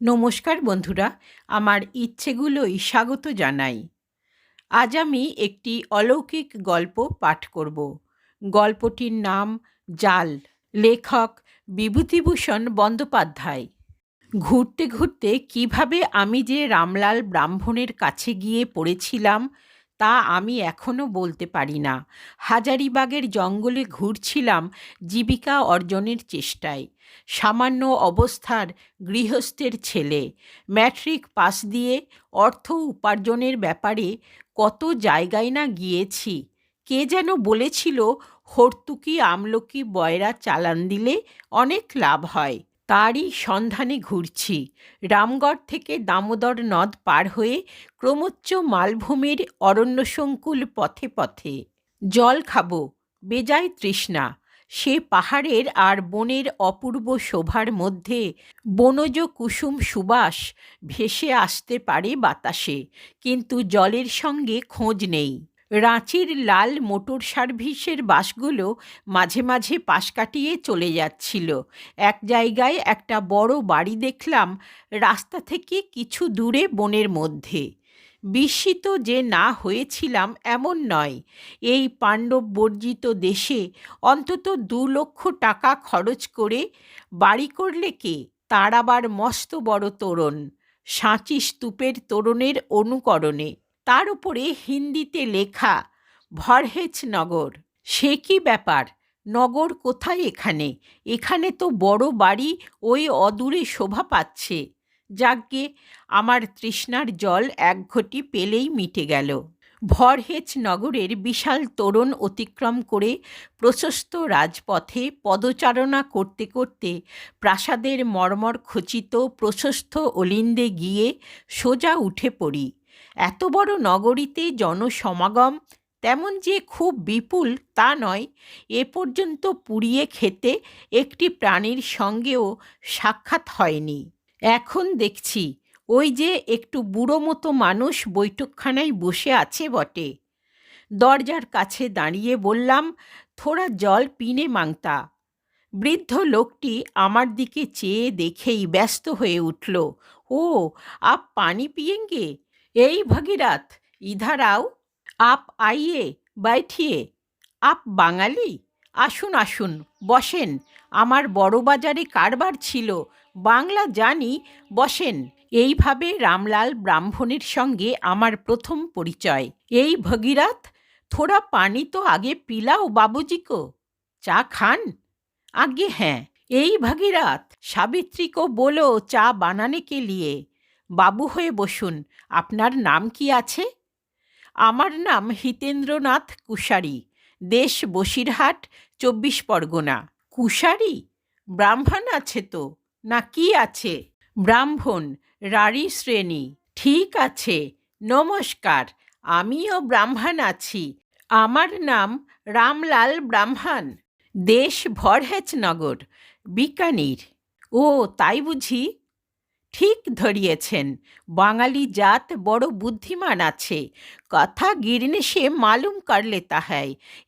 নমস্কার বন্ধুরা, আমার ইচ্ছেগুলোই স্বাগত জানাই। আজ আমি একটি অলৌকিক গল্প পাঠ করব। গল্পটির নাম জাল, লেখক বিভূতিভূষণ বন্দ্যোপাধ্যায়। ঘুরতে ঘুরতে কীভাবে আমি যে রামলাল ব্রাহ্মণের কাছে গিয়ে পড়েছিলাম তা আমি এখনও বলতে পারি না। হাজারিবাগের জঙ্গলে ঘুরছিলাম জীবিকা অর্জনের চেষ্টায়। সামান্য অবস্থার গৃহস্থের ছেলে। ম্যাট্রিক পাস দিয়ে অর্থ উপার্জনের ব্যাপারে কত জায়গায় না গিয়েছি। কে যেন বলেছিল, হর্তুকি আমলকি বয়রা চালান দিলে অনেক লাভ হয়। তারই সন্ধানে ঘুরছি। রামগড় থেকে দামোদর নদ পার হয়ে ক্রমোচ্চ মালভূমির অরণ্যসঙ্কুল পথে পথে। জল খাব, বেজায় তৃষ্ণা। সে পাহাড়ের আর বনের অপূর্ব শোভার মধ্যে বনজ কুসুম সুবাস ভেসে আসতে পারে বাতাসে, কিন্তু জলের সঙ্গে খোঁজ নেই। রাঁচির লাল মোটর সার্ভিসের বাসগুলো মাঝে মাঝে পাশ কাটিয়ে চলে যাচ্ছিল। এক জায়গায় একটা বড় বাড়ি দেখলাম রাস্তা থেকে কিছু দূরে বনের মধ্যে। বিস্মিত যে না হয়েছিলাম এমন নয়। এই পাণ্ডব বর্জিত দেশে অন্তত দু লক্ষ টাকা খরচ করে বাড়ি করলে কে? তার আবার মস্ত বড় তোরণ। সাঁচি স্তূপের তোরণের অনুকরণে তার উপরে হিন্দিতে লেখা, ভরহেজ নগর। সে কি ব্যাপার? নগর কোথায় এখানে? এখানে তো বড় বাড়ি, ওই অদূরে শোভা পাচ্ছে। যাজ্ঞে আমার তৃষ্ণার জল এক ঘটি পেলেই মিটে গেল। ভরহেজ নগরের বিশাল তোরণ অতিক্রম করে প্রশস্ত রাজপথে পদচারণা করতে করতে প্রাসাদের মর্মর খচিত প্রশস্ত অলিন্দে গিয়ে সোজা উঠে পড়ি। এত বড় নগরীতে জনসমাগম, তেমন যে খুব বিপুল তা নয়। এ পর্যন্ত পুড়িয়ে খেতে একটি প্রাণীর সঙ্গেও সাক্ষাৎ হয়নি। এখন দেখছি, ওই যে একটু বুড়ো মতো মানুষ বৈঠকখানায় বসে আছে বটে। দরজার কাছে দাঁড়িয়ে বললাম, থোড়া জল পিনে মাংতা। বৃদ্ধ লোকটি আমার দিকে চেয়ে দেখেই ব্যস্ত হয়ে উঠল, ও, আপ পানি পিয়েঙ্গে? এই ভগীরাথ, ইধারাও আপ আইয়ে বাইঠিয়ে, আপ বাঙালি, আসুন আসুন, বসেন, আমার বড় বাজারে কারবার ছিল, বাংলা জানি, বসেন, এইভাবে রামলাল ব্রাহ্মণের সঙ্গে আমার প্রথম পরিচয়। এই ভগীরাথ, থোড়া পানি তো আগে পিলাও বাবুজিকো চা খান? আগে হ্যাঁ এই ভগীরাথ সাবিত্রীকো বলো চা বানানে কে লিয়ে বাবু হয়ে বসুন, আপনার নাম কি আছে? আমার নাম হিতেন্দ্রনাথ কুশারি, দেশ বসিরহাট, চব্বিশ পরগনা। কুশারি? ব্রাহ্মণ আছে তো, না কি আছে? ব্রাহ্মণ রাড়ি শ্রেণি, ঠিক আছে, নমস্কার, আমিও ব্রাহ্মণ আছি। আমার নাম রামলাল ব্রাহ্মণ, দেশ ভরহেচনগর, বিকানির। ও, তাই বুঝি? ঠিক ধরিয়েছেন। বাঙালি জাত বড় বুদ্ধিমান আছে। কথা গিরনে সে মালুম কর লেতা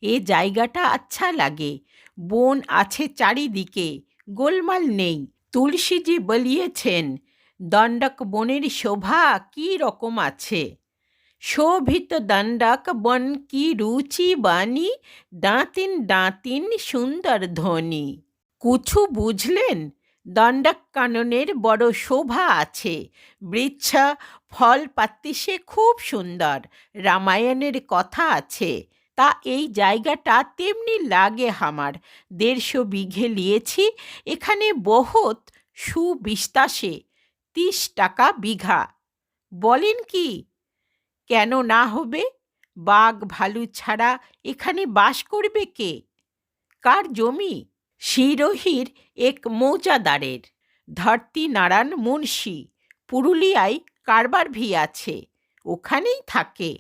এ জায়গাটা আচ্ছা লাগে। বন আছে চারিদিকে। গোলমাল নেই। তুলসীজি বলিয়েছেন, দণ্ডক বনের শোভা কি রকম আছে? শোভিত দণ্ডক বন কি রুচি বাণী? দাঁতিন দাঁতিন সুন্দর ধ্বনি। কুছু বুঝলেন? দণ্ডক কাননের বড় শোভা আছে। বৃচ্ছা ফল পাত্তি সে খুব সুন্দর। রামায়ণের কথা আছে। তা এই জায়গাটা তেমনি লাগে আমার। দেড়শো বিঘে লিয়েছি এখানে বহুত সুবিস্তাসে তিরিশ টাকা বিঘা। বলেন কি? কেন না হবে? বাঘ ভালু ছাড়া এখানে বাস করবে কে? কার জমি? শিরোহির এক মৌজাদারের ধরতি নারায়ণ মুন্সি, পুরুলিয়ায় কারবার ভি আছে ওখানেই থাকে।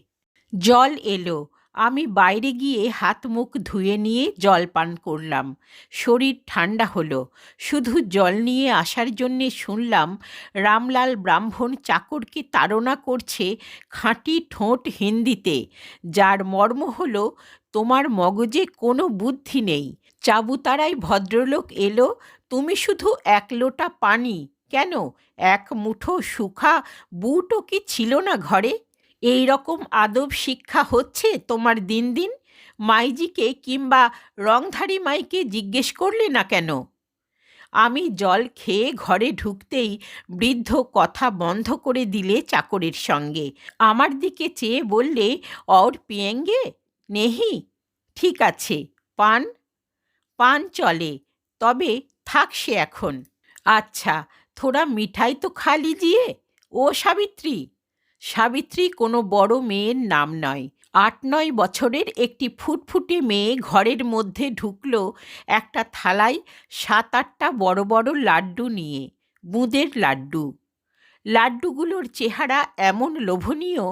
জল এলো, আমি বাইরে গিয়ে হাত মুখ ধুয়ে নিয়ে জল পান করলাম। শরীর ঠান্ডা হলো, শুধু জল নিয়ে আসার জন্যে শুনলাম রামলাল ব্রাহ্মণ চাকরকে তাড়না করছে খাঁটি ঠোঁট হিন্দিতে, যার মর্ম হলো, তোমার মগজে কোনো বুদ্ধি নেই। চাবুতারাই ভদ্রলোক এলো, তুমি শুধু এক লোটা পানি, কেন? এক মুঠো সুখা বুটও কি ছিল না ঘরে? এই রকম আদব শিক্ষা হচ্ছে তোমার দিন দিন? মাইজিকে কিংবা রংধারী মাইকে জিজ্ঞেস করলে না কেন? আমি জল খেয়ে ঘরে ঢুকতেই বৃদ্ধ কথা বন্ধ করে দিলে চাকরের সঙ্গে। আমার দিকে চেয়ে বললে, অর পিয়েঙ্গে? নেহি? ঠিক আছে, পান পান চলে, তবে থাক সে এখন। আচ্ছা থোড়া মিঠাই তো খালি দিয়ে? ও সাবিত্রী। সাবিত্রী কোনো বড় মেয়ের নাম নয়। আট নয় বছরের একটি ফুটফুটে মেয়ে ঘরের মধ্যে ঢুকলো একটা থালায় সাত আটটা বড় বড় লাড্ডু নিয়ে, বুঁদের লাড্ডু। লাড্ডুগুলোর চেহারা এমন লোভনীয়,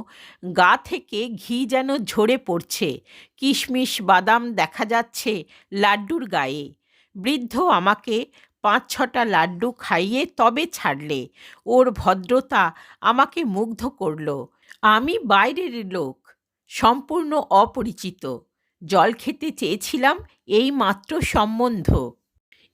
গা থেকে ঘি যেন ঝরে পড়ছে। কিশমিশ বাদাম দেখা যাচ্ছে লাড্ডুর গায়ে। বৃদ্ধ আমাকে পাঁচ ছটা লাড্ডু খাইয়ে তবে ছাড়লে। ওর ভদ্রতা আমাকে মুগ্ধ করল। আমি বাইরের লোক, সম্পূর্ণ অপরিচিত। জল খেতে চেয়েছিলাম এই মাত্র সম্বন্ধ।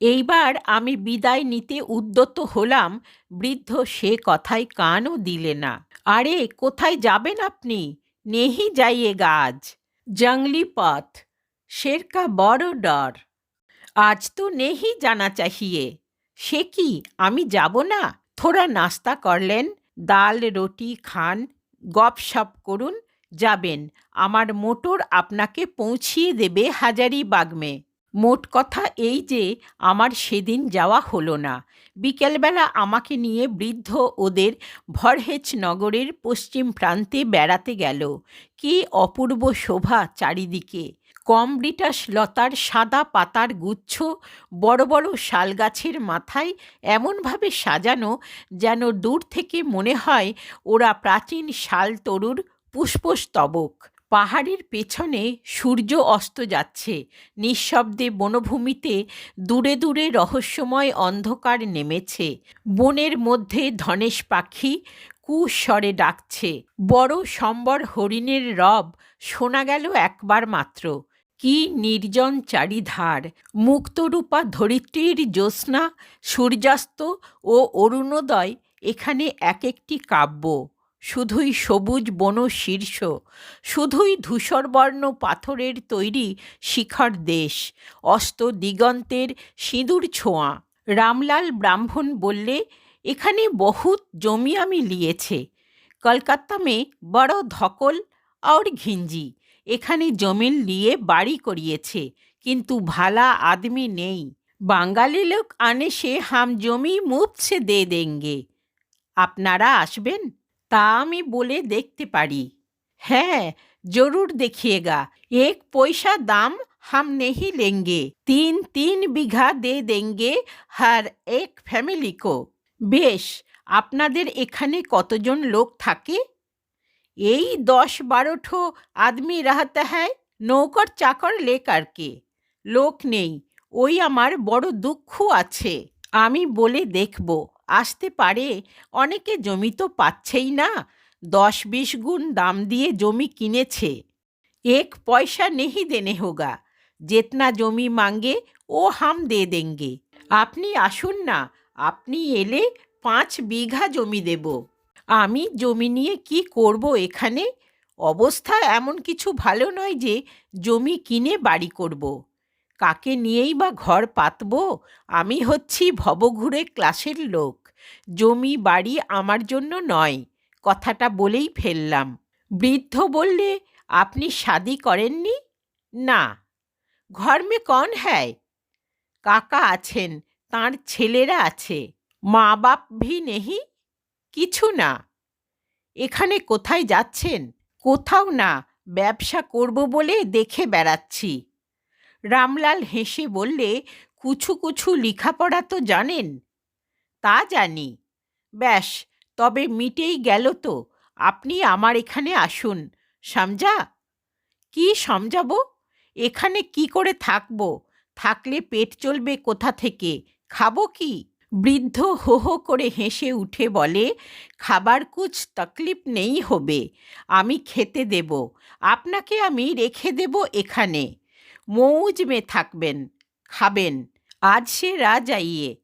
এইবার আমি বিদায় নিতে উদ্যত হলাম, বৃদ্ধ সে কথায় কানও দিলে না। আরে, কোথায় যাবেন আপনি? নেহি যাইয়ে গাজ জঙ্গলি পথ শের কা বড় ডর। আজ তো নেহি জানা চাহিয়ে। সে কি, আমি যাব না? থোড়া নাস্তা করলেন, ডাল, রুটি খান গপসপ করুন, যাবেন। আমার মোটর আপনাকে পৌঁছিয়ে দেবে হাজারিবাগমে। মোট কথা এই যে, আমার সেদিন যাওয়া হলো না। বিকেলবেলা আমাকে নিয়ে বৃদ্ধ ওদের ভরহেজ নগরের পশ্চিম প্রান্তে বেড়াতে গেল। কি অপূর্ব শোভা চারিদিকে। কমব্রিটাস লতার সাদা পাতার গুচ্ছ বড় বড় শালগাছের মাথায় এমনভাবে সাজানো যেন দূর থেকে মনে হয় ওরা প্রাচীন শাল তরুর পুষ্পস্তবক। পাহাড়ের পেছনে সূর্য অস্ত যাচ্ছে। নিঃশব্দে বনভূমিতে দূরে দূরে রহস্যময় অন্ধকার নেমেছে। বনের মধ্যে ধনেশ পাখি কুস্বরে ডাকছে। বড় সম্বর হরিণের রব শোনা গেল একবার মাত্র। কি নির্জন চারিধার। মুক্তরূপা ধরিত্রীর জ্যোৎস্না, সূর্যাস্ত ও অরুণোদয় এখানে এক একটি কাব্য। শুধুই সবুজ বন শীর্ষ, শুধুই ধূসরবর্ণ পাথরের তৈরি শিখর দেশ, অস্ত দিগন্তের সিঁদুর ছোঁয়া। রামলাল ব্রাহ্মণ বললে, এখানে বহুত জমি আমি লিয়েছে। কলকাতা মে বড় ধকল और ঘিঞ্জি। এখানে জমিন লিয়ে বাড়ি করিয়েছে, কিন্তু ভালা আদমি নেই। বাঙালি লোক আনে সে, হাম জমি মুফত সে দে দেঙ্গে। আপনারা আসবেন? তা আমি বলে দেখতে পারি হ্যাঁ জরুর देखिएगा एक পয়সা দাম हम नहीं लेंगे तीन तीन বিঘা দে দেঙ্গে হর এক ফ্যামিলি কো বেশ আপনাদের এখানে কতজন লোক থাকে এই দশ বারোঠো আদমি রাহতা হ্যায় নৌকর চাকর লেকার কে লোক নেই ওই আমার বড় দুঃখ আছে আমি বলে দেখব আসতে পারে, অনেকে জমি তো পাচ্ছেই না। দশ বিশ গুণ দাম দিয়ে জমি কিনেছে। এক পয়সা নেহি দেনে হোগা। যেতনা জমি মাঙ্গে, ও হাম দে দেঙ্গে। আপনি আসুন না, আপনি এলে পাঁচ বিঘা জমি দেব। আমি জমি নিয়ে কি করব এখানে? অবস্থা এমন কিছু ভালো নয় যে, জমি কিনে বাড়ি করব। কাকে নিয়েই বা ঘর পাতব? আমি হচ্ছি ভবঘুরে ক্লাসের লোক। জমি, বাড়ি আমার জন্য নয়। কথাটা বলেই ফেললাম। বৃদ্ধ বললে, আপনি শাদি করেননি? না। ঘর মে কন হ্যায়? কাকা আছেন, তার ছেলেরা আছে। মা বাপ ভি নেহি? কিছু না। এখানে কোথায় যাচ্ছেন? কোথাও না, ব্যবসা করব বলে দেখে বেড়াচ্ছি। রামলাল হেসে বললে, কুছু কুছু লেখাপড়া তো জানেন? তা জানি। ব্যাস, তবে মিটেই গেল তো। আপনি আমার এখানে আসুন। সমঝা কি সমঝাবো এখানে কি করে থাকব? থাকলে পেট চলবে কোথা থেকে? খাব কি? বৃদ্ধ হো হো করে হেসে উঠে বলে, খাবার কুছ তকলিফ নেই হবে। আমি খেতে দেব। আপনাকে আমি রেখে দেব এখানে। মৌজ মে থাকবেন। খাবেন। আজ সে রাজাইয়ে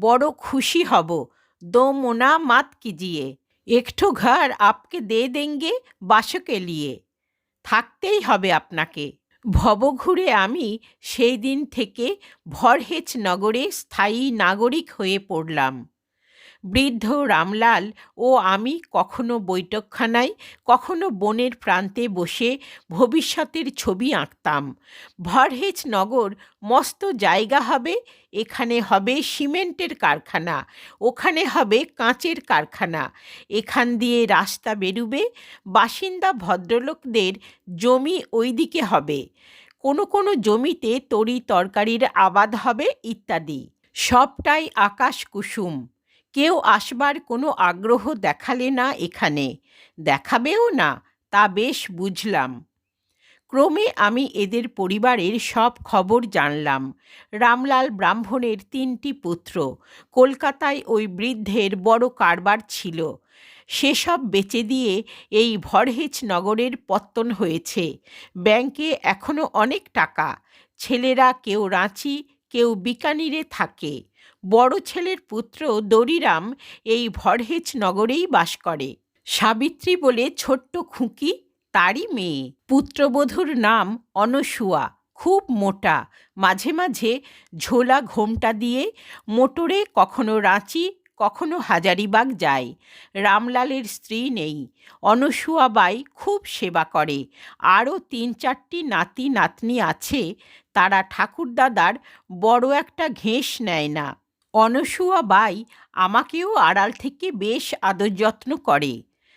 বড় খুশি হব। দো মোনা মাত কিজিয়ে একটু ঘর আপকে দে দেঙ্গে বাসকে লিয়ে। থাকতেই হবে আপনাকে। ভবঘুরে আমি সেই দিন থেকে ভরহেচ নগরে স্থায়ী নাগরিক হয়ে পড়লাম। বৃদ্ধ রামলাল ও আমি কখনো বৈঠকখানায়, কখনো বনের প্রান্তে বসে ভবিষ্যতের ছবি আঁকতাম। ভরহেজ নগর মস্ত জায়গা হবে, এখানে হবে সিমেন্টের কারখানা, ওখানে হবে কাঁচের কারখানা। এখান দিয়ে রাস্তা বেরুবে, বাসিন্দা ভদ্রলোকদের জমি ওইদিকে হবে। কোনো কোনো জমিতে তরি তরকারির আবাদ হবে ইত্যাদি। সবটাই আকাশ কুসুম। কেউ আসবার কোনো আগ্রহ দেখালে না এখানে। দেখাবেও না, তা বেশ বুঝলাম। ক্রমে আমি এদের পরিবারের সব খবর জানলাম। রামলাল ব্রাহ্মণের তিনটি পুত্র, কলকাতায় ওই বৃদ্ধের বড় কারবার ছিল। সেসব বেচে দিয়ে এই ভরহেজ নগরের পত্তন হয়েছে। ব্যাংকে এখনও অনেক টাকা। ছেলেরা কেউ রাঁচি, কেউ বিকানিরে থাকে। বড় ছেলের পুত্র দরিরাম এই ভরহেজ নগরেই বাস করে। সাবিত্রী বলে ছোট্ট খুঁকি তারই মেয়ে। পুত্রবধূর নাম অনসুয়া খুব মোটা। মাঝে মাঝে ঝোলা ঘোমটা দিয়ে মোটরে কখনো রাঁচি, কখনো হাজারিবাগ যায়। রামলালের স্ত্রী নেই। অনসুয়া বাই খুব সেবা করে। আরও তিন চারটি নাতি নাতনি আছে, তারা ঠাকুরদাদার বড় একটা ঘেঁষ নেয় না। অনসুয়া বাই আমাকেও আড়াল থেকে বেশ আদর যত্ন করে,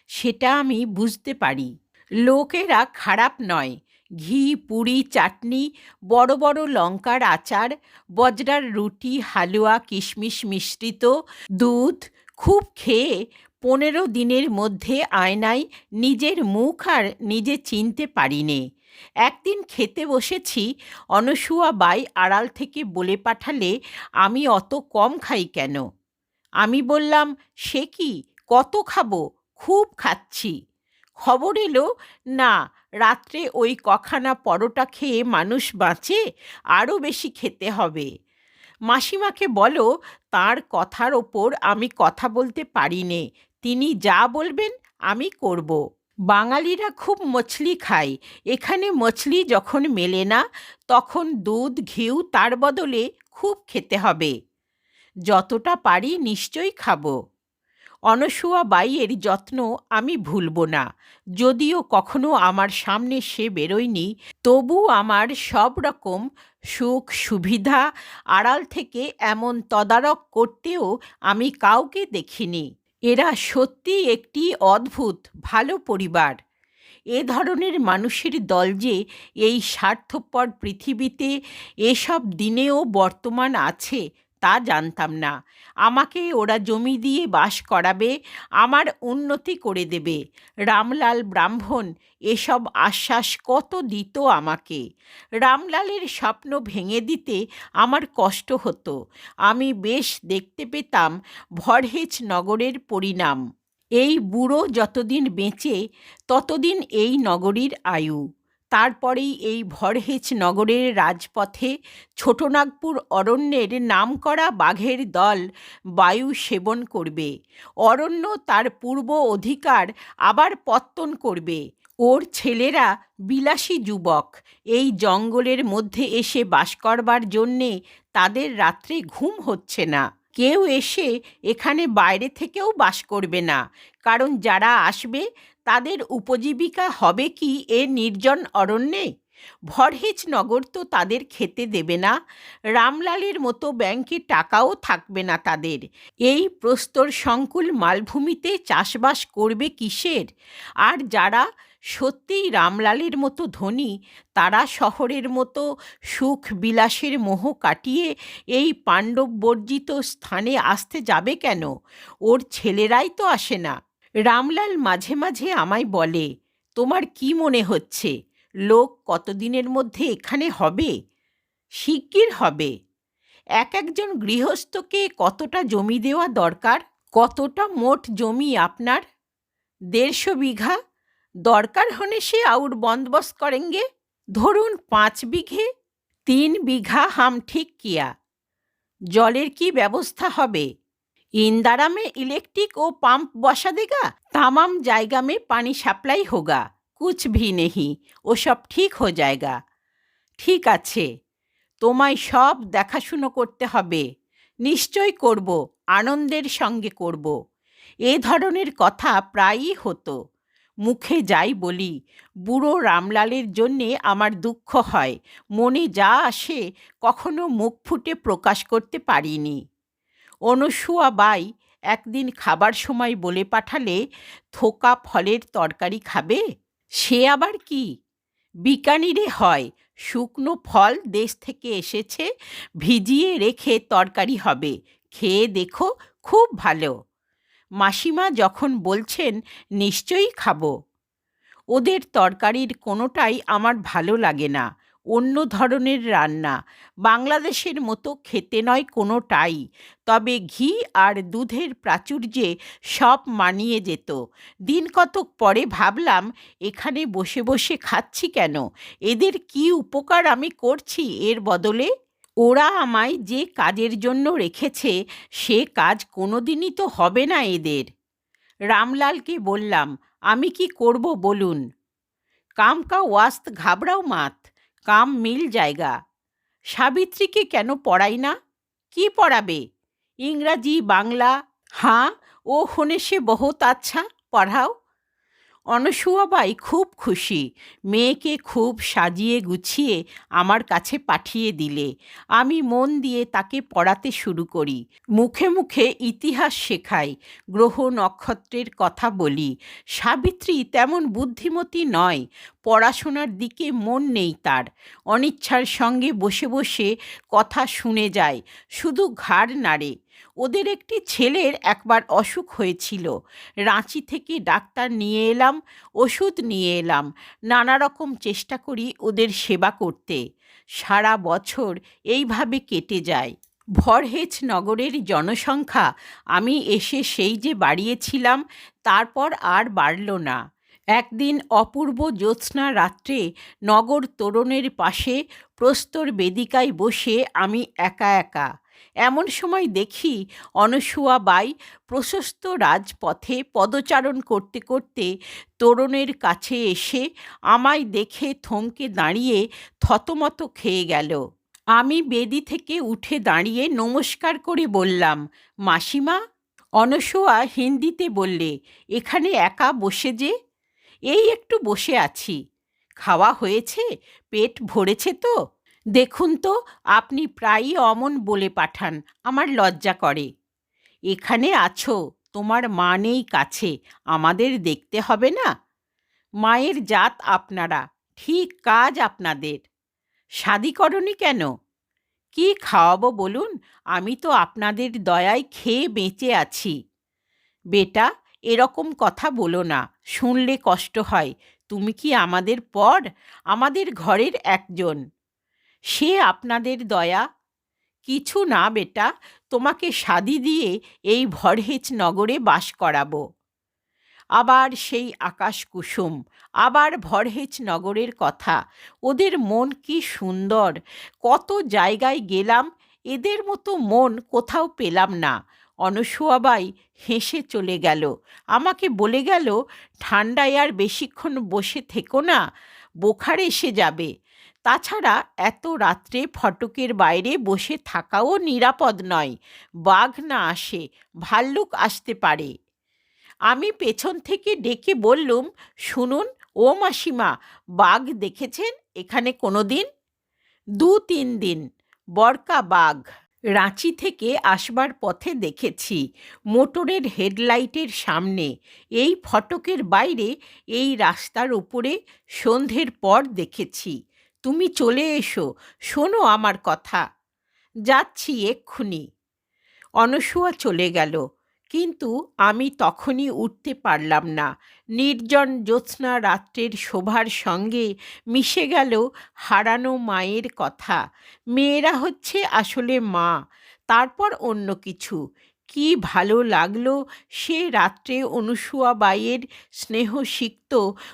সেটা আমি বুঝতে পারি। লোকেরা খারাপ নয়, ঘি, পুরি, চাটনি, বড় বড় লঙ্কার আচার, বজরার রুটি, হালুয়া, কিশমিশ মিশ্রিত দুধ খুব খেয়ে পনেরো দিনের মধ্যে আয়নায় নিজের মুখ আর নিজে চিনতে পারিনে। একদিন খেতে বসেছি অনসুয়া বাই আড়াল থেকে বলে পাঠালে, আমি অত কম খাই কেন? আমি বললাম, সে কি? কত খাব? খুব খাচ্ছি। খবর এলো, না, রাত্রে ওই কখানা পরোটা খেয়ে মানুষ বাঁচে, আরও বেশি খেতে হবে। মাসিমাকে বলো, তার কথার ওপর আমি কথা বলতে পারি নে। তিনি যা বলবেন, আমি করব। বাঙালিরা খুব মছলি খায়। এখানে মছলি যখন মেলে না, তখন দুধ, ঘিউ তার বদলে খুব খেতে হবে। যতটা পারি নিশ্চয়ই খাব। অনসুয়া বাইয়ের যত্ন আমি ভুলব না। যদিও কখনো আমার সামনে সে বেরোয়নি, তবু আমার সব রকম সুখ সুবিধা আড়াল থেকে এমন তদারক করতেও আমি কাউকে দেখিনি। এরা সত্যি একটি অদ্ভুত, ভালো পরিবার। এ ধরনের মানুষের দল যে এই স্বার্থপর পৃথিবীতে এসব দিনেও বর্তমান আছে তা জানতাম না। আমাকে ওরা জমি দিয়ে বাস করাবে, আমার উন্নতি করে দেবে। রামলাল ব্রাহ্মণ, এসব আশ্বাস কত দিত আমাকে। রামলালের স্বপ্ন ভেঙে দিতে আমার কষ্ট হতো। আমি বেশ দেখতে পেতাম ভরহেজ নগরের পরিণাম। এই বুড়ো যতদিন বেঁচে, ততদিন এই নগরীর আয়ু। তারপরেই এই ভরহেজ নগরের রাজপথে ছোটনাগপুর অরণ্যের নামকরা বাঘের দল বায়ু সেবন করবে। অরণ্য তার পূর্ব অধিকার আবার পত্তন করবে। ওর ছেলেরা বিলাসী যুবক, এই জঙ্গলের মধ্যে এসে বাস করবার জন্যে তাদের রাত্রে ঘুম হচ্ছে না। কেউ এসে এখানে বাইরে থেকেও বাস করবে না, কারণ যারা আসবে তাদের উপজীবিকা হবে কি এ নির্জন অরণ্যে? ভরহেজ নগর তো তাদের খেতে দেবে না, রামলালের মতো ব্যাংকে টাকাও থাকবে না তাদের। এই প্রস্তর সংকুল মালভূমিতে চাষবাস করবে কিসের? আর যারা সত্যিই রামলালের মতো ধনী, তারা শহরের মতো সুখ বিলাসের মোহ কাটিয়ে এই পাণ্ডব বর্জিত স্থানে আসতে যাবে কেন? ওর ছেলেরাই তো আসে না। রামলাল মাঝে মাঝে আমায় বলে, তোমার কি মনে হচ্ছে? লোক কতদিনের মধ্যে এখানে হবে? শিগগির হবে। এক একজন গৃহস্থকে কতটা জমি দেওয়া দরকার? কতটা মোট জমি আপনার? দেড়শো বিঘা? দরকার হলে সে আউর বন্দোবস্ত করেঙ্গে? ধরুন পাঁচ বিঘে? তিন বিঘা হাম ঠিক কিয়া? জলের কি ব্যবস্থা হবে? इंदारा में इलेक्ट्रिक ও পাম্প বসা দেগা তামাম জায়গা में পানি সাপ্লাই হোগা কুছ ভি নেহি ওসব ঠিক হো জায়গা ঠিক আছে তোমায় সব দেখাশুনো করতে হবে নিশ্চয় করব আনন্দের সঙ্গে করব এ ধরনের কথা প্রায়ই হতো মুখে যাই বলি বুড়ো রামলালের জন্যে আমার দুঃখ হয় মনে যা আসে কখনো মুখ ফুটে প্রকাশ করতে পারিনি অনুসুয়া বাই একদিন খাবার সময় বলে পাঠালে, থোকা ফলের তরকারি খাবে? সে আবার কি? বিকানিরে হয়, শুকনো ফল দেশ থেকে এসেছে, ভিজিয়ে রেখে তরকারি হবে, খেয়ে দেখো, খুব ভালো। মাসিমা যখন বলছেন, নিশ্চয়ই খাব। ওদের তরকারির কোনোটাই আমার ভালো লাগে না। অন্য ধরনের রান্না। বাংলাদেশের মতো খেতে নয় কোনোটাই। তবে ঘি আর দুধের প্রাচুর্যে সব মানিয়ে যেত। দিন কতক পরে ভাবলাম, এখানে বসে বসে খাচ্ছি কেন? এদের কি উপকার আমি করছি এর বদলে? ওরা আমায় যে কাজের জন্য রেখেছে, সে কাজ কোনোদিনই তো হবে না এদের। রামলালকে বললাম, আমি কি করব বলুন? কামকা ওয়াস্ত, ঘাবড়াও মাত। কাম মিল জায়গা। সাবিত্রীকে কেন পড়াই না? কি পড়াবে? ইংরাজি, বাংলা? হাঁ, ও হনে সে বহুত আচ্ছা পড়াও। অনসুয়াবাই খুব খুশি। মেয়েকে খুব সাজিয়ে গুছিয়ে আমার কাছে পাঠিয়ে দিলে। আমি মন দিয়ে তাকে পড়াতে শুরু করি। মুখে মুখে ইতিহাস শেখাই, গ্রহ নক্ষত্রের কথা বলি। সাবিত্রী তেমন বুদ্ধিমতী নয়, পড়াশোনার দিকে মন নেই তার। অনিচ্ছার সঙ্গে বসে বসে কথা শুনে যায়, শুধু ঘাড় নাড়ে। ওদের একটি ছেলের একবার অসুখ হয়েছিল। রাঁচি থেকে ডাক্তার নিয়ে এলাম, ওষুধ নিয়ে এলাম, নানা রকম চেষ্টা করি ওদের সেবা করতে। সারা বছর এইভাবে কেটে যায়। ভরহেজ নগরের জনসংখ্যা, আমি এসে সেই যে বাড়িয়েছিলাম, তারপর আর বাড়ল না। একদিন অপূর্ব জ্যোৎস্না রাত্রে নগর তোরণের পাশে প্রস্তর বেদিকায় বসে আমি একা একা এমন সময় দেখি অনসুয়া বাই প্রশস্ত রাজপথে পদচারণ করতে করতে তোরণের কাছে এসে আমায় দেখে থমকে দাঁড়িয়ে থতমত খেয়ে গেল। আমি বেদি থেকে উঠে দাঁড়িয়ে নমস্কার করে বললাম, মাসিমা অনসুয়া হিন্দিতে বললে, এখানে একা বসে যে? এই একটু বসে আছি। খাওয়া হয়েছে? পেট ভরেছে তো? দেখুন তো, আপনি প্রায়ই অমন বলে পাঠান, আমার লজ্জা করে। এখানে আছো, তোমার মা নেই কাছে, আমাদের দেখতে হবে না? মায়ের জাত আপনারা, ঠিক কাজ আপনাদের। শাদিকরণী কেন? কি খাওয়াবো বলুন, আমি তো আপনাদের দয়ায় খেয়ে বেঁচে আছি। বেটা, এরকম কথা বলো না, শুনলে কষ্ট হয়, তুমি কি আমাদের পর? আমাদের ঘরের একজন। সে আপনাদের দয়া, কিছু না বেটা, তোমাকে শাদি দিয়ে এই ভরহেজ নগরে বাস করাবো। আবার সেই আকাশ কুসুম আবার ভরহেজ নগরের কথা, ওদের মন কি সুন্দর, কত জায়গায় গেলাম, এদের মতো মন কোথাও পেলাম না। অনসুয়াবাই হেসে চলে গেল, আমাকে বলে গেল, ঠান্ডায় আর বেশিক্ষণ বসে থেকো না, বোখার এসে যাবে। তাছাড়া এত রাত্রে ফটকের বাইরে বসে থাকাও নিরাপদ নয়। বাঘ না আসে, ভাল্লুক আসতে পারে। আমি পেছন থেকে ডেকে বললুম, শুনুন, ও মাসিমা, বাঘ দেখেছেন এখানে কোনো দিন দু তিন দিন, বরকা বাঘ। রাঁচি থেকে আসবার পথে দেখেছি, মোটরের হেডলাইটের সামনে। এই ফটকের বাইরে, এই রাস্তার উপরে সন্ধ্যের পর দেখেছি। তুমি চলে এসো, শোনো আমার কথা। যাচ্ছি এক্ষুনি। অনসুয়া চলে গেল, কিন্তু আমি তখনই উঠতে পারলাম না। নির্জন জ্যোৎস্না রাত্রের শোভার সঙ্গে মিশে গেল হারানো মায়ের কথা। মেয়েরা হচ্ছে আসলে মা, তারপর অন্য কিছু। কি ভালো লাগল সে রাত্রে অনুসুয়া বাইয়ের স্নেহ সিক্ত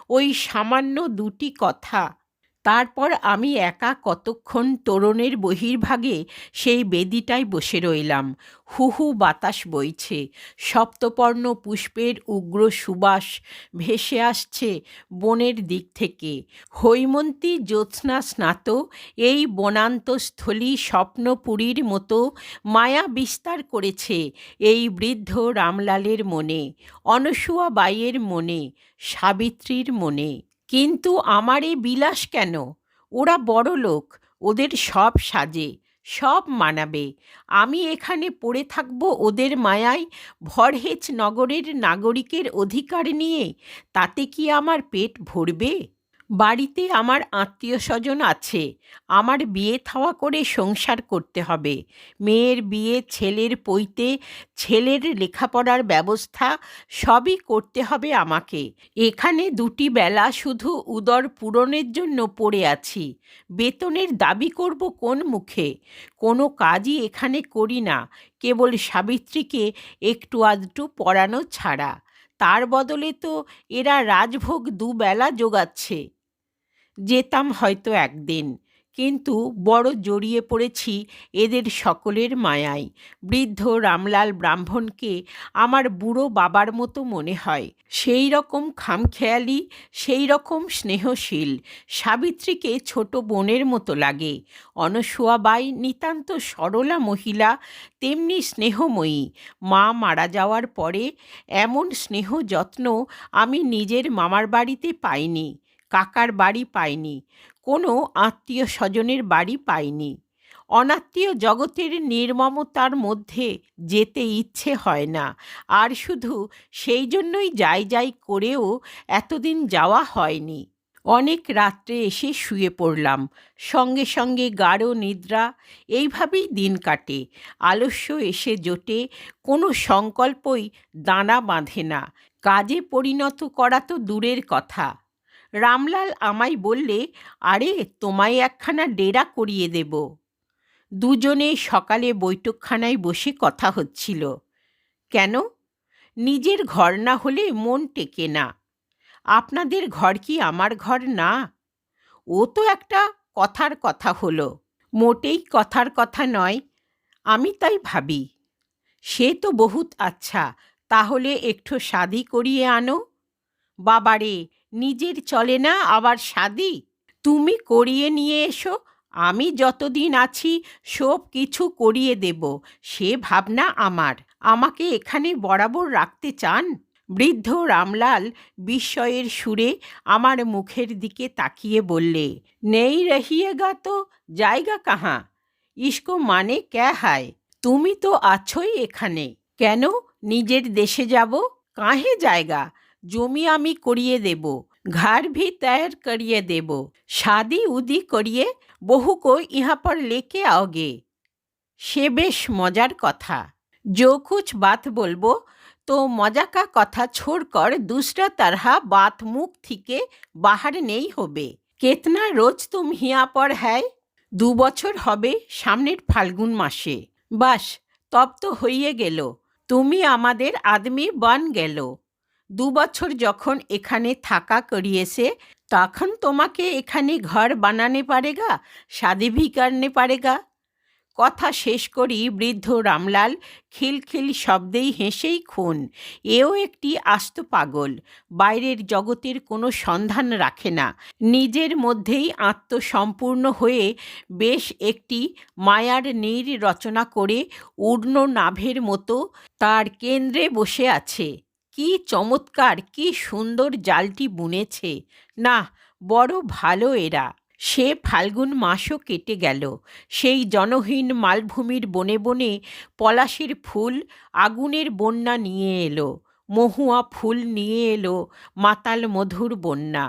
ওই সামান্য দুটি কথা। তারপর আমি একা কতক্ষণ তোরণের বহির্ভাগে সেই বেদিটায় বসে রইলাম। হু হু বাতাস বইছে। সপ্তপর্ণ পুষ্পের উগ্র সুবাস ভেসে আসছে বনের দিক থেকে। হৈমন্তী, জ্যোৎস্না, স্নাত, এই বনান্তস্থলী স্বপ্নপুরীর মতো মায়া বিস্তার করেছে এই বৃদ্ধ রামলালের মনে অনসুয়া বাইয়ের মনে, সাবিত্রীর মনে। কিন্তু আমার এ বিলাস কেন? ওরা বড় লোক, ওদের সব সাজে, সব মানাবে। আমি এখানে পড়ে থাকব ওদের মায়ায় ভরহেচ নগরের নাগরিকের অধিকার নিয়ে। তাতে কি আমার পেট ভরবে? বাড়িতে আমার আত্মীয় স্বজন আছে। আমার বিয়ে থাওয়া করে সংসার করতে হবে। মেয়ের বিয়ে, ছেলের পৈতে, ছেলের লেখাপড়ার ব্যবস্থা সবই করতে হবে আমাকে। এখানে দুটি বেলা শুধু উদর পূরণের জন্য পড়ে আছি। বেতনের দাবি করব কোন মুখে? কোনো কাজই এখানে করি না। কেবল সাবিত্রীকে একটু আধটু পড়ানো ছাড়া। তার বদলে তো এরা রাজভোগ দুবেলা জোগাচ্ছে। যেতাম হয়তো একদিন। কিন্তু বড় জড়িয়ে পড়েছি এদের সকলের মায়ায়। বৃদ্ধ রামলাল ব্রাহ্মণকে আমার বুড়ো বাবার মতো মনে হয়। সেই রকম খামখেয়ালি, সেই রকম স্নেহশীল, সাবিত্রীকে ছোট বোনের মতো লাগে। অনসুয়াবাই নিতান্ত সরলা মহিলা, তেমনি স্নেহময়ী। মা মারা যাওয়ার পরে এমন স্নেহ যত্ন আমি নিজের মামার বাড়িতে পাইনি। কাকার বাড়ি পাইনি, কোনো আত্মীয় স্বজনের বাড়ি পাইনি। অনাত্মীয় জগতের নির্মমতার মধ্যে যেতে ইচ্ছে হয় না, আর শুধু সেই জন্যই যাই যাই করেও এতদিন যাওয়া হয়নি। অনেক রাত্রে এসে শুয়ে পড়লাম, সঙ্গে সঙ্গে গাঢ় নিদ্রা, এইভাবেই দিন কাটে, আলস্য এসে জোটে, কোনো সংকল্পই দানা বাঁধে না, কাজে পরিণত করা তো দূরের কথা। রামলাল আমায় বললে, আরে, তোমায় একখানা ডেরা করিয়ে দেব। দুজনে সকালে বৈঠকখানায় বসে কথা হচ্ছিল। কেন? নিজের ঘর না হলে মন টেকে না। আপনাদের ঘর কি আমার ঘর না? ও তো একটা কথার কথা হলো। মোটেই কথার কথা নয়। আমি তাই ভাবি। সে তো বহুত আচ্ছা তাহলে একটু শাদি করিয়ে আনো? বাবারে নিজের চলে না, আবার শাদি তুমি করিয়ে নিয়ে এসো, আমি যতদিন আছি সব কিছু করিয়ে দেব, সে ভাবনা আমার। আমাকে এখানে বরাবর রাখতে চান? বৃদ্ধ রামলাল বিস্ময়ের সুরে আমার মুখের দিকে তাকিয়ে বললে, নেই রহিয়েগা তো, জায়গা কাহা? ইস্কো মানে ক্যা হায়? তুমি তো আছোই এখানে। কেন? নিজের দেশে যাব? কাহে জায়গা? জমি আমি করিয়ে দেব ঘর ভি তৈয়ার করিয়ে দেব শাদি উদি করিয়ে বহু কো ইহা পর লেকে आओगे সে বেশ মজার কথা जो कुछ बात বলবো তো মজা কা কথা छोड़कर दूसरा तरह बात मुख থেকে বাহার নেই হবে কেতনা রোজ তুম হিয়া পর হ্যায় দু বছর হবে সামনের ফাল্গুন মাসে বাস তব তো হইয়ে গেল তুমি আমাদের আদমি বান গেল দু বছর যখন এখানে থাকা করিয়েছে, তখন তোমাকে এখানে ঘর বানানে পারেগা শাদি ভি পারেগা। কথা শেষ করি বৃদ্ধ রামলাল খিলখিল শব্দেই হেসেই খুন। এও একটি আস্ত পাগল, বাইরের জগতের কোনো সন্ধান রাখে না। নিজের মধ্যেই আত্মসম্পূর্ণ হয়ে বেশ একটি মায়ার নীর রচনা করে উর্ণ নাভের মতো তার কেন্দ্রে বসে আছে। কি চমৎকার, কি সুন্দর জালটি বুনেছে। না বড় ভালো এরা। সে ফাল্গুন মাসও কেটে গেল। সেই জনহীন মালভূমির বনে বনে পলাশের ফুল আগুনের বন্যা নিয়ে এলো। মহুয়া ফুল নিয়ে এলো মাতাল মধুর বন্যা।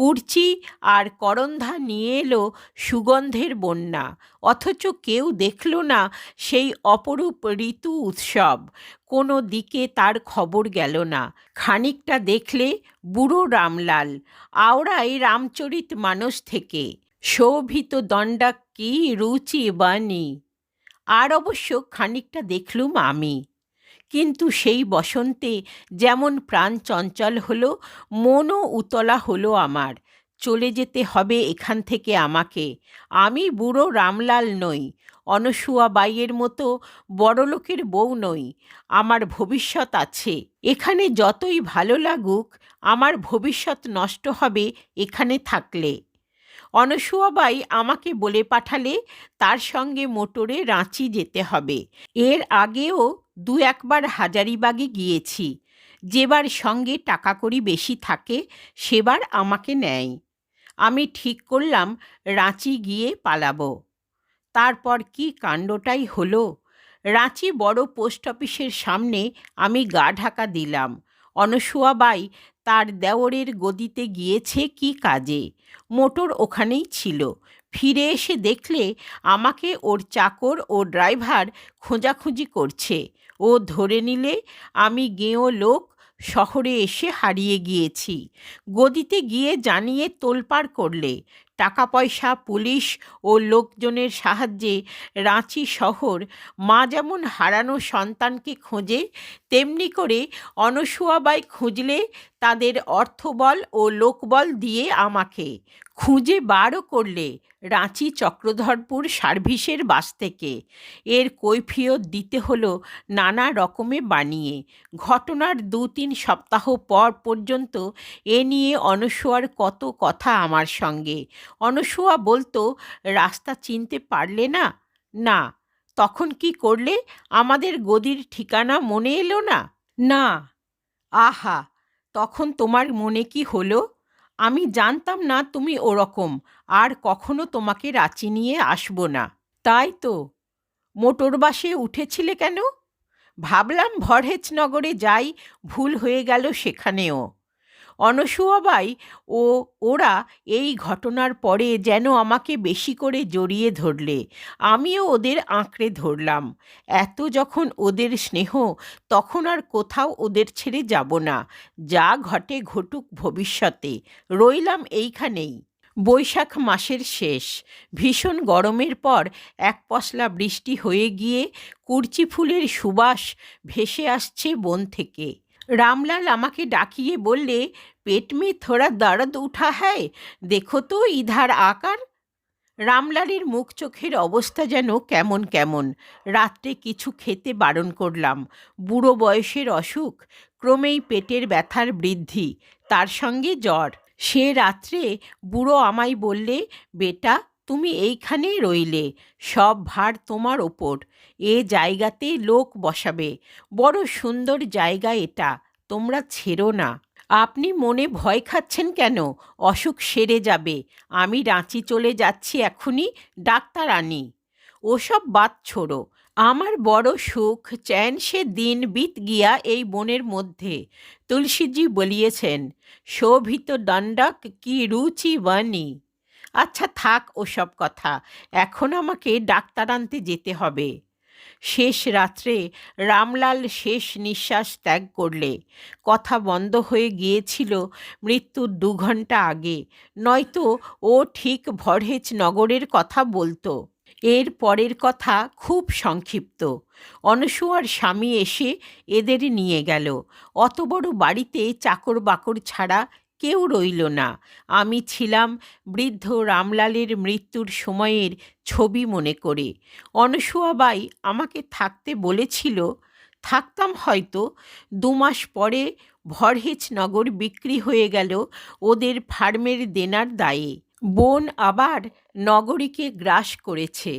কুর্চি আর করন্ধা নিয়ে এলো সুগন্ধের বন্যা। অথচ কেউ দেখল না সেই অপরূপ ঋতু উৎসব। কোনো দিকে তার খবর গেল না। খানিকটা দেখলে বুড়ো রামলাল আওড়াই রামচরিত মানুষ থেকে, শোভিত দণ্ডা কি রুচি বাণী? আর অবশ্য খানিকটা দেখলুম আমি। কিন্তু সেই বসন্তে যেমন প্রাণ চঞ্চল হলো, মনও উতলা হলো আমার। চলে যেতে হবে এখান থেকে আমাকে। আমি বুড়ো রামলাল নই, অনসুয়া বাইয়ের মতো বড়লোকের বউ নই। আমার ভবিষ্যৎ আছে। এখানে যতই ভালো লাগুক, আমার ভবিষ্যৎ নষ্ট হবে এখানে থাকলে। অনসুয়াবাই আমাকে বলে পাঠালে, তার সঙ্গে মোটরে রাঁচি যেতে হবে। এর আগেও দু একবার হাজারিবাগে গিয়েছি। যেবার সঙ্গে টাকা কড়ি বেশি থাকে, সেবার আমাকে নেয়। আমি ঠিক করলাম, রাঁচি গিয়ে পালাবো। তারপর কি কাণ্ডটাই হলো? রাঁচি বড় পোস্ট অফিসের সামনে আমি গা ঢাকা দিলাম। অনসুয়াবাই তার দেওরের গদিতে গিয়েছে কি কাজে? মোটর ওখানেই ছিল। ফিরে এসে দেখলে আমাকে ওর চাকর ও ড্রাইভার খোঁজাখুঁজি করছে। ও ধরে নিলে আমি গেঁয়ো লোক শহরে এসে হারিয়ে গিয়েছি। গদিতে গিয়ে জানিয়ে তোলপাড় করলে। টাকা পয়সা পুলিশ ও লোকজনের সাহায্যে রাঁচি শহর মা যেমন হারানো সন্তানকে খোঁজে, তেমনি করে অনসুয়াবাই খুঁজলে তাদের অর্থবল ও লোকবল দিয়ে আমাকে। খুঁজে বারও করলে রাঁচি চক্রধরপুর সার্ভিসের বাস থেকে। এর কৈফিয়ত দিতে হলো নানা রকমে বানিয়ে। ঘটনার দু তিন সপ্তাহ পর পর্যন্ত এ নিয়ে অনসুয়ার কত কথা আমার সঙ্গে। অনসুয়া বলতো, রাস্তা চিনতে পারলে না? না। তখন কি করলে? আমাদের গদির ঠিকানা মনে এলো না? না। আহা! তখন তোমার মনে কি হলো? আমি জানতাম না তুমি ওরকম, আর কখনো তোমাকে রাঁচি নিয়ে আসব না। তাই তো। মোটর বাসে উঠেছিলে কেন? ভাবলাম ভরহেচনগরে যাই, ভুল হয়ে গেল সেখানেও। অনসুয়াবাই ও ওরা এই ঘটনার পরে যেন আমাকে বেশি করে জড়িয়ে ধরলে। আমিও ওদের আঁকড়ে ধরলাম। এত যখন ওদের স্নেহ, তখন আর কোথাও ওদের ছেড়ে যাব না। যা ঘটে ঘটুক ভবিষ্যতে। রইলাম এইখানেই। বৈশাখ মাসের শেষ। ভীষণ গরমের পর এক পশলা বৃষ্টি হয়ে গিয়ে কুর্চি ফুলের সুবাস ভেসে আসছে বন থেকে। রামলাল আমাকে ডাকিয়ে বললে, পেট মে থোড়া দর্দ উঠা হ্যায়, দেখো তো ইধার আকার। রামলালের মুখ চোখের অবস্থা যেন কেমন কেমন। রাত্রে কিছু খেতে বারণ করলাম। বুড়ো বয়সের অসুখ, ক্রমেই পেটের ব্যথার বৃদ্ধি, তার সঙ্গে জ্বর। সে রাত্রে বুড়ো আমায় বললে, বেটা তুমি এইখানেই রইলে, সব ভার তোমার ওপর। এ জায়গাতে লোক বসাবে, বড় সুন্দর জায়গা এটা, তোমরা ছেড়ো না। আপনি মনে ভয় খাচ্ছেন কেন? অসুখ সেরে যাবে। আমি রাঁচি চলে যাচ্ছি এখনই ডাক্তার আনি ওসব বাদ ছোড়ো। আমার বড় সুখ, চ্যান সে দিন বিত গিয়া এই বনের মধ্যে। তুলসীজি বলিয়েছেন, শোভিত দণ্ডক কি রুচি বাণী? আচ্ছা থাক ওসব কথা। এখন আমাকে ডাক্তার আনতে যেতে হবে। শেষ রাত্রে রামলাল শেষ নিঃশ্বাস ত্যাগ করলে। কথা বন্ধ হয়ে গিয়েছিল মৃত্যুর দু ঘণ্টা আগে। নয়তো ও ঠিক ভরহেজ নগরের কথা বলতো। এর পরের কথা খুব সংক্ষিপ্ত। অনসুয়ার স্বামী এসে এদের নিয়ে গেল। অত বড় বাড়িতে চাকর বাকর ছাড়া কেউ রইল না। আমি ছিলাম বৃদ্ধ রামলালের মৃত্যুর সময়ের ছবি মনে করে। অনসুয়াবাই আমাকে থাকতে বলেছিল, থাকতাম হয়তো দু মাস পরে ভরহেজ নগর বিক্রি হয়ে গেল ওদের ফার্মের দেনার দায়ে। বন আবার নগরীকে গ্রাস করেছে।